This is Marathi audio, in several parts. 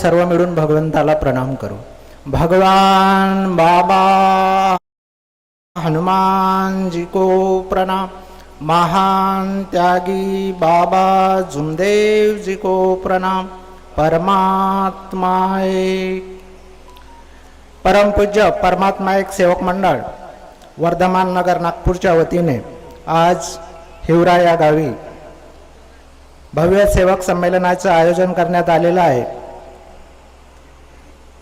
सर्व मिळून भगवंताला प्रणाम करू. भगवान बाबा हनुमान जी को प्रणाम. महान त्यागी बाबा जुमदेव जी को प्रणाम. परमात्मा एक परमपूज्य परमात्मा एक सेवक मंडळ वर्धमान नगर नागपूरच्या वतीने आज हिवरा या गावी भव्य सेवक संमेलनाचं आयोजन करण्यात आलेलं आहे.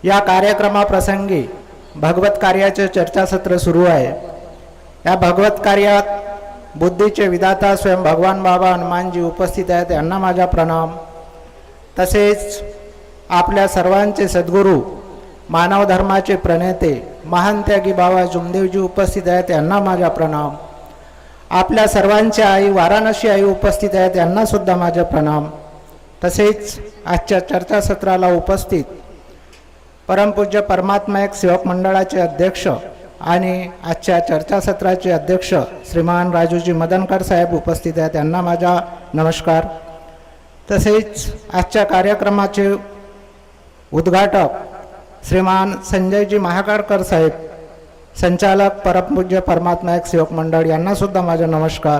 या कार्यक्रमाप्रसंगी भगवत कार्याचे चर्चासत्र सुरू आहे. या भगवत कार्यात बुद्धीचे विधाता स्वयं भगवान बाबा हनुमानजी उपस्थित आहेत यांना माझा प्रणाम. तसेच आपल्या सर्वांचे सद्गुरू मानव धर्माचे प्रणेते महान त्यागी बाबा जुमदेवजी उपस्थित आहेत यांना माझा प्रणाम. आपल्या सर्वांची आई वाराणसी आई उपस्थित आहेत यांनासुद्धा माझा प्रणाम. तसेच आजच्या चर्चासत्राला उपस्थित परमपूज्य परमात्मा एक सेवक मंडळाचे अध्यक्ष आणि आजच्या चर्चासत्राचे अध्यक्ष श्रीमान राजूजी मदनकर साहेब उपस्थित आहेत. त्यांना माझा नमस्कार. तसेच आजच्या कार्यक्रमाचे उद्घाटक श्रीमान संजयजी महाकाळकर साहेब संचालक परमपूज्य परमात्मा एक सेवक मंडळ यांनासुद्धा माझा नमस्कार.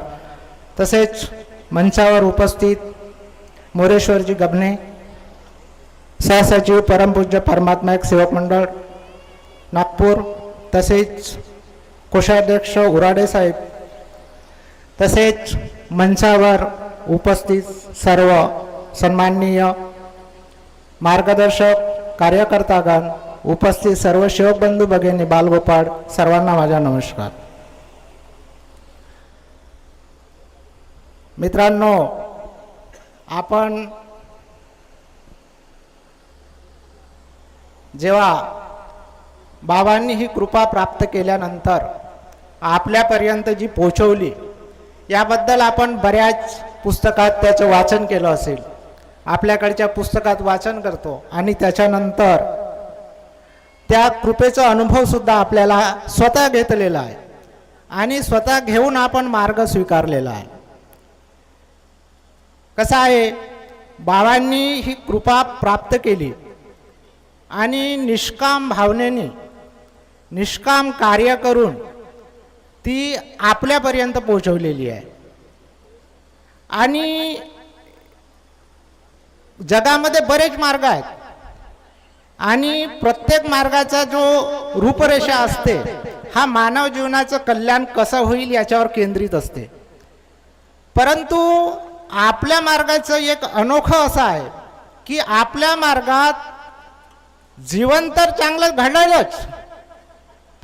तसेच मंचावर उपस्थित मोरेश्वरजी गबने सहसचिव परमपूज्य परमात्मा एक सेवक मंडळ नागपूर तसेच कोषाध्यक्ष उराडे साहेब तसेच मंचावर उपस्थित सर्व सन्माननीय मार्गदर्शक कार्यकर्तागण उपस्थित सर्व शिवबंधू भगिनी बालगोपाळ सर्वांना माझा नमस्कार. मित्रांनो आपण जेव्हा बाबांनी ही कृपा प्राप्त केल्यानंतर आपल्यापर्यंत जी पोचवली याबद्दल आपण बऱ्याच पुस्तकात त्याचं वाचन केलं असेल. आपल्याकडच्या पुस्तकात वाचन करतो आणि त्याच्यानंतर त्या कृपेचा अनुभव सुद्धा आपल्याला स्वतः घेतलेला आहे आणि स्वतः घेऊन आपण मार्ग स्वीकारलेला आहे. कसं आहे? बाबांनी ही कृपा प्राप्त केली. आणि निष्काम भावनेने निष्काम कार्य करून ती आपल्यापर्यंत पोहोचवलेली आहे. आणि जगामध्ये बरेच मार्ग आहेत. आणि प्रत्येक मार्गाचा जो रूपरेषा असते हा मानव जीवनाचं कल्याण कसं होईल याच्यावर केंद्रित असते. परंतु आपल्या मार्गाचं एक अनोखं असं आहे की आपल्या मार्गात जीवन तर चांगलं घडलंच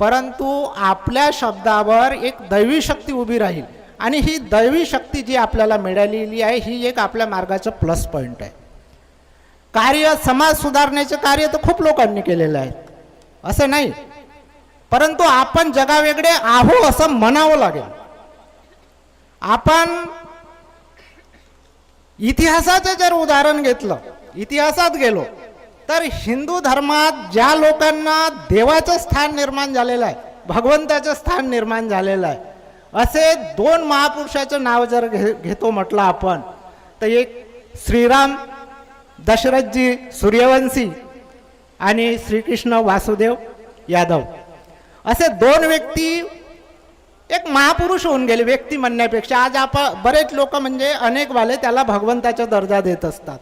परंतु आपल्या शब्दावर एक दैवी शक्ती उभी राहील. आणि ही दैवी शक्ती जी आपल्याला मिळालेली आहे ही एक आपल्या मार्गाचं प्लस पॉईंट आहे. कार्य समाज सुधारण्याचे कार्य तर खूप लोकांनी केलेलं आहे असं नाही. परंतु आपण जगावेगळे आहो असं म्हणावं लागेल. आपण इतिहासाचं जर उदाहरण घेतलं इतिहासात गेलो तर हिंदू धर्मात ज्या लोकांना देवाचं स्थान निर्माण झालेलं आहे भगवंताचं स्थान निर्माण झालेलं आहे असे दोन महापुरुषाचं नाव जर घे घेतो म्हटलं आपण तर एक श्रीराम दशरथजी सूर्यवंशी आणि श्रीकृष्ण वासुदेव यादव. असे दोन व्यक्ती एक महापुरुष होऊन गेले व्यक्ती म्हणण्यापेक्षा. आज आपण बरेच लोक म्हणजे अनेकवाले त्याला भगवंताचा दर्जा देत असतात.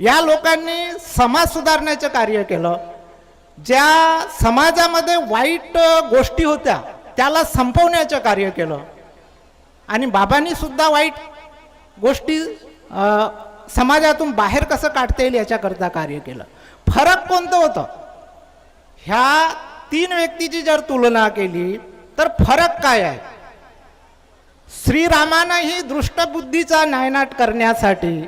या लोकांनी समाज सुधारण्याचं कार्य केलं. ज्या समाजामध्ये वाईट गोष्टी होत्या त्याला संपवण्याचं कार्य केलं. आणि बाबांनी सुद्धा वाईट गोष्टी समाजातून बाहेर कसं काढता येईल याच्याकरता कार्य केलं. फरक कोणतं होतं? ह्या तीन व्यक्तीची जर तुलना केली तर फरक काय आहे? श्रीरामानं ही दृष्टबुद्धीचा नायनाट करण्यासाठी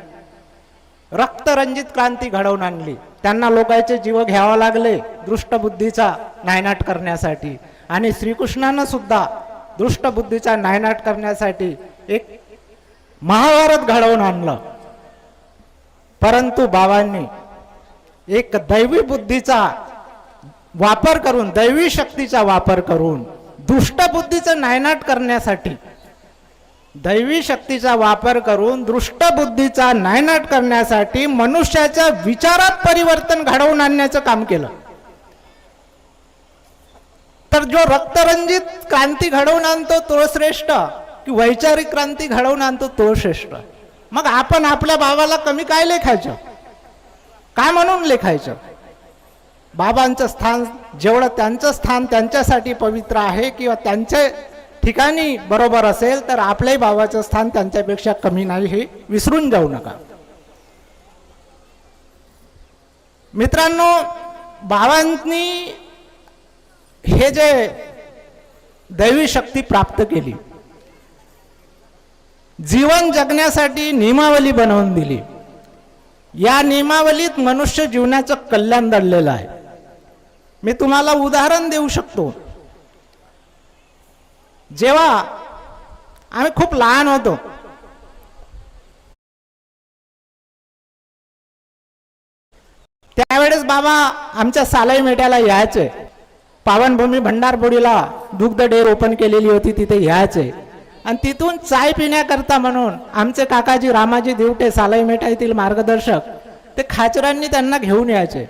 रक्तरंजित क्रांती घडवून आणली. त्यांना लोकांचे जीव घ्यावा लागले दृष्टबुद्धीचा नायनाट करण्यासाठी. आणि श्रीकृष्णानं सुद्धा दृष्टबुद्धीचा नायनाट करण्यासाठी एक महाभारत घडवून आणलं. परंतु बाबांनी एक दैवी बुद्धीचा वापर करून दैवी शक्तीचा वापर करून दुष्टबुद्धीचं नायनाट करण्यासाठी दैवी शक्तीचा वापर करून दृष्ट बुद्धीचा नायनाट करण्यासाठी मनुष्याच्या विचारात परिवर्तन घडवून आणण्याचं काम केलं. तर जो रक्तरंजित क्रांती घडवून आणतो तो श्रेष्ठ की वैचारिक क्रांती घडवून आणतो तो श्रेष्ठ? मग आपण आपल्या बाबाला कमी काय लेखायचं? काय म्हणून लेखायचं? बाबांचं स्थान जेवढं त्यांचं स्थान त्यांच्यासाठी पवित्र आहे किंवा त्यांचे ठिकाणी बरोबर असेल तर आपल्याही भावाचं स्थान त्यांच्यापेक्षा कमी नाही हे विसरून जाऊ नका. मित्रांनो बाबांनी हे जे दैवी शक्ती प्राप्त केली जीवन जगण्यासाठी नियमावली बनवून दिली या नियमावलीत मनुष्य जीवनाचं कल्याण दडलेलं आहे. मी तुम्हाला उदाहरण देऊ शकतो. जेव्हा आम्ही खूप लहान होतो त्यावेळेस बाबा आमच्या सालाई मेट्याला यायचे. पावनभूमी भंडारपुरीला दुग्ध डेअर ओपन केलेली होती तिथे यायचे. आणि तिथून चाय पिण्याकरता म्हणून आमचे काकाजी रामाजी दिवटे सालाई मेटा येथील मार्गदर्शक ते खाचरांनी त्यांना घेऊन यायचे.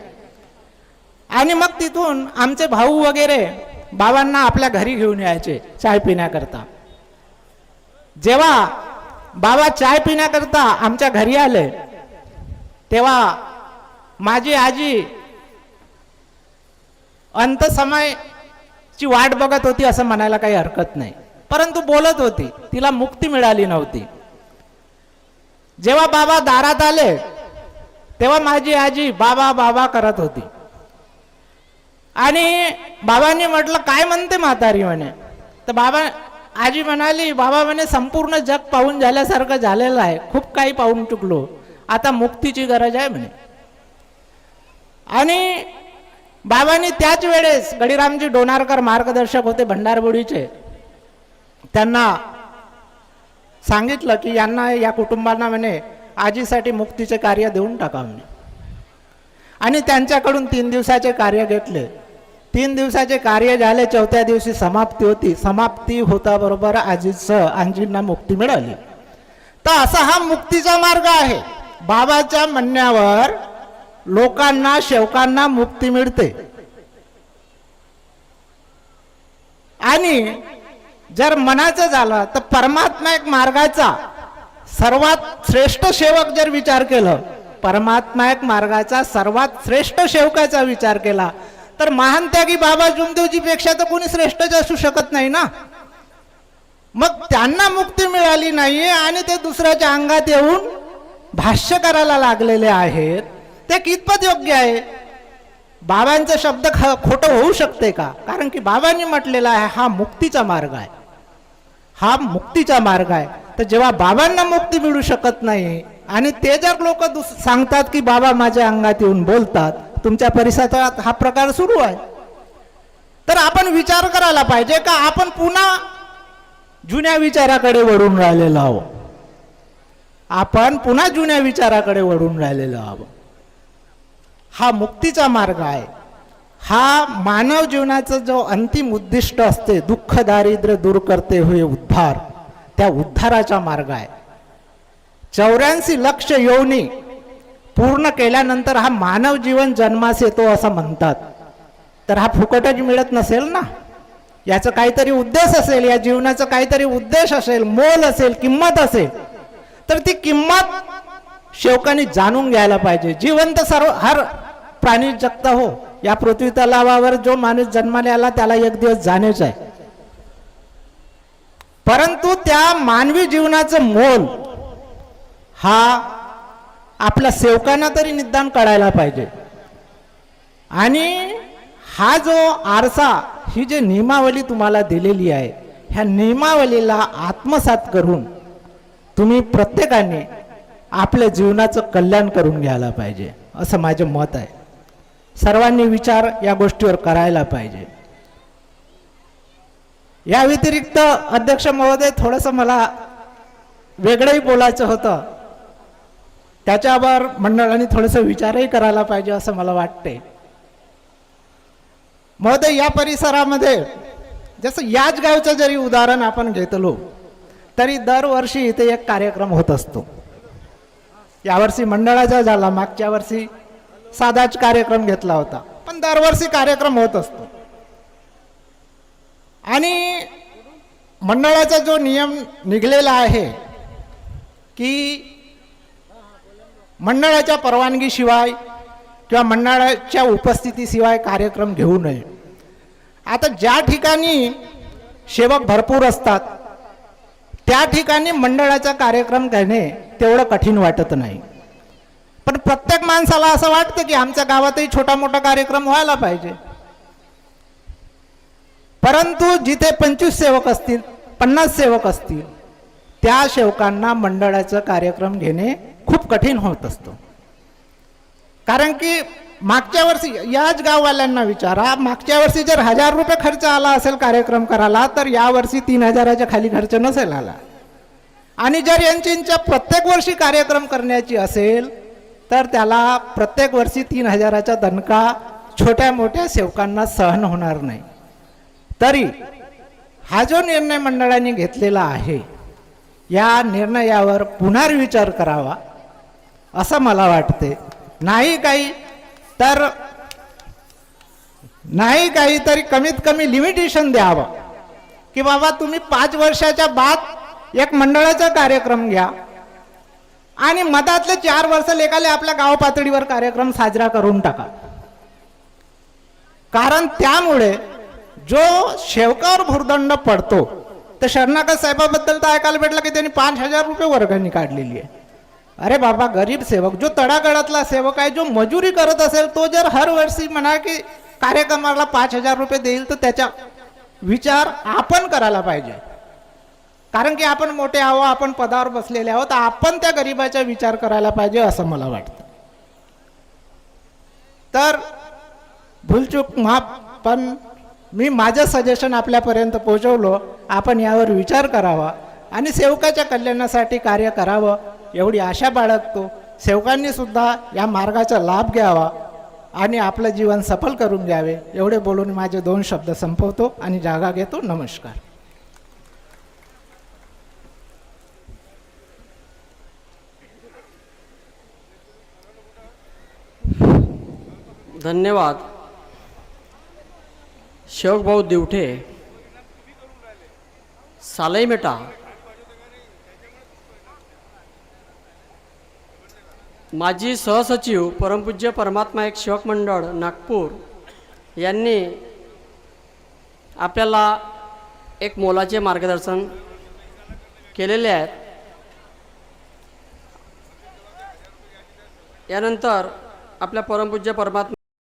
आणि मग तिथून आमचे भाऊ वगैरे बाबांना आपल्या घरी घेऊन यायचे चाय पिण्याकरता. जेव्हा बाबा चाय पिण्याकरता आमच्या घरी आले तेव्हा माझी आजी अंतसमयची वाट बघत होती असं म्हणायला काही हरकत नाही. परंतु बोलत होती तिला मुक्ती मिळाली नव्हती. जेव्हा बाबा दारात आले तेव्हा माझी आजी बाबा बाबा करत होती. आणि बाबांनी म्हटलं काय म्हणते म्हातारी म्हणे? तर बाबा आजी म्हणाली बाबा म्हणे संपूर्ण जग पाहून झाल्यासारखं झालेलं आहे. खूप काही पाहून चुकलो. आता मुक्तीची गरज आहे म्हणे. आणि बाबांनी त्याच वेळेस गडीरामजी डोनारकर मार्गदर्शक होते भंडारबुडीचे. त्यांना सांगितलं की यांना या कुटुंबांना म्हणे आजीसाठी मुक्तीचे कार्य देऊन टाका म्हणे. आणि त्यांच्याकडून तीन दिवसाचे कार्य घेतले. तीन दिवसाचे कार्य झाले चौथ्या दिवशी समाप्ती होती. समाप्ती होता बरोबर आजीचं आजींना मुक्ती मिळाली. तर असा हा मुक्तीचा मार्ग आहे. बाबाच्या म्हणण्यावर लोकांना शेवकांना मुक्ती मिळते. आणि जर मनाचं झालं तर परमात्मा एक मार्गाचा सर्वात श्रेष्ठ सेवक जर विचार केलं परमात्मा एक मार्गाचा सर्वात श्रेष्ठ सेवकाचा विचार केला तर महान त्यागी बाबा जुमदेवजीपेक्षा तर कोणी श्रेष्ठच असू शकत नाही ना? मग त्यांना मुक्ती मिळाली नाहीये आणि ते दुसऱ्याच्या अंगात येऊन भाष्य करायला लागलेले आहेत. ते कितपत योग्य आहे? बाबांचा शब्द ख खोटं होऊ शकते का? कारण की बाबांनी म्हटलेला आहे हा मुक्तीचा मार्ग आहे. हा मुक्तीचा मार्ग आहे. तर जेव्हा बाबांना मुक्ती मिळू शकत नाही आणि ते जर लोक सांगतात की बाबा माझ्या अंगात येऊन बोलतात तुमच्या परिसरात हा प्रकार सुरू आहे. तर आपण विचार करायला पाहिजे का आपण पुन्हा जुन्या विचाराकडे वळून राहिलेलो आहोत? आपण पुन्हा जुन्या विचाराकडे वळून राहिलेलो आहोत. हा मुक्तीचा मार्ग आहे. हा मानव जीवनाचा जो अंतिम उद्दिष्ट असते दुःख दारिद्र्य दूर करते हुए उद्धार त्या उद्धाराचा मार्ग आहे. चौऱ्याऐंशी लक्ष योनी पूर्ण केल्यानंतर हा मानव जीवन जन्मास येतो असं म्हणतात. तर हा फुकटच मिळत नसेल ना? याचं काहीतरी उद्देश असेल या जीवनाचं काहीतरी उद्देश असेल मोल असेल किंमत असेल तर ती किंमत शेवकांनी जाणून घ्यायला पाहिजे. जिवंत सर्व हर प्राणी जगता हो. या पृथ्वी तलावावर जो माणूस जन्माला आला त्याला एक दिवस जाणेच आहे. परंतु त्या मानवी जीवनाचं मोल हा आपल्या सेवकांना तरी निदान कळायला पाहिजे. आणि हा जो आरसा ही जी नियमावली तुम्हाला दिलेली आहे ह्या नियमावलीला आत्मसात करून तुम्ही प्रत्येकाने आपल्या जीवनाचं कल्याण करून घ्यायला पाहिजे असं माझं मत आहे. सर्वांनी विचार या गोष्टीवर करायला पाहिजे. या व्यतिरिक्त अध्यक्ष महोदय थोडंसं मला वेगळंही बोलायचं होतं. त्याच्यावर मंडळाने थोडंसं विचारही करायला पाहिजे असं मला वाटते महोदय या परिसरामध्ये जसं याच गावचं जरी उदाहरण आपण घेतलो तरी दरवर्षी इथे एक कार्यक्रम होत असतो. यावर्षी मंडळाचा झाला मागच्या वर्षी साधाच कार्यक्रम घेतला होता पण दरवर्षी कार्यक्रम होत असतो. आणि मंडळाचा जो नियम निघलेला आहे की मंडळाच्या परवानगीशिवाय किंवा मंडळाच्या उपस्थितीशिवाय कार्यक्रम घेऊ नये. आता ज्या ठिकाणी सेवक भरपूर असतात त्या ठिकाणी मंडळाचा कार्यक्रम घेणे तेवढं कठीण वाटत नाही. पण प्रत्येक माणसाला असं वाटतं की आमच्या गावातही छोटा मोठा कार्यक्रम व्हायला पाहिजे. परंतु जिथे पंचवीस सेवक असतील पन्नास सेवक असतील त्या सेवकांना मंडळाचा कार्यक्रम घेणे खूप कठीण होत असतो. कारण की मागच्या वर्षी याच गाववाल्यांना विचारा मागच्या वर्षी जर हजार रुपये खर्च आला असेल कार्यक्रम करायला तर यावर्षी तीन हजाराच्या खाली खर्च नसेल आला. आणि जर यांच्या प्रत्येक वर्षी कार्यक्रम करण्याची असेल तर त्याला प्रत्येक वर्षी तीन हजाराचा दणका छोट्या मोठ्या सेवकांना सहन होणार नाही. तरी हा जो निर्णय मंडळाने घेतलेला आहे या निर्णयावर पुनर्विचार करावा. असं मला वाटते. नाही काही तर नाही काही तरी कमीत कमी लिमिटेशन द्यावं. की बाबा तुम्ही पाच वर्षाच्या बाद एक मंडळाचा कार्यक्रम घ्या. आणि मधातले चार वर्ष लेखाले आपल्या गाव पातळीवर कार्यक्रम साजरा करून टाका. कारण त्यामुळे जो शेवकावर भुर्दंड पडतो तर शरणागत साहेबाबद्दल तर ऐकायला भेटलं की त्यांनी पाच हजार रुपये वर्गणी काढलेली आहे. अरे बाबा गरीब सेवक जो तळागाळातला सेवक आहे जो मजुरी करत असेल तो जर हर वर्षी म्हणा की कार्यक्रमाला पाच हजार रुपये देईल तर त्याचा विचार आपण करायला पाहिजे. कारण की आपण मोठे आहो आपण पदावर बसलेले आहोत आपण त्या गरिबाचा विचार करायला पाहिजे असं मला वाटतं. तर भूलचूक माफ पण मी माझं सजेशन आपल्यापर्यंत पोहोचवलो. आपण यावर विचार करावा आणि सेवकाच्या कल्याणासाठी कार्य करावं. एवढी आशा बाळगतो. सेवकांनी सुद्धा या मार्गाचा लाभ घ्यावा आणि आपलं जीवन सफल करून घ्यावे. एवढे बोलून माझे दोन शब्द संपवतो आणि जागा घेतो. नमस्कार. धन्यवाद. शेवकभाऊ दिवठे सालई माजी सहसचिव परमपूज्य परमात्मा एक शिवक मंडळ नागपूर यांनी आपल्याला एक मोलाचे मार्गदर्शन केलेले आहेत. यानंतर आपल्या परमपूज्य परमात्मा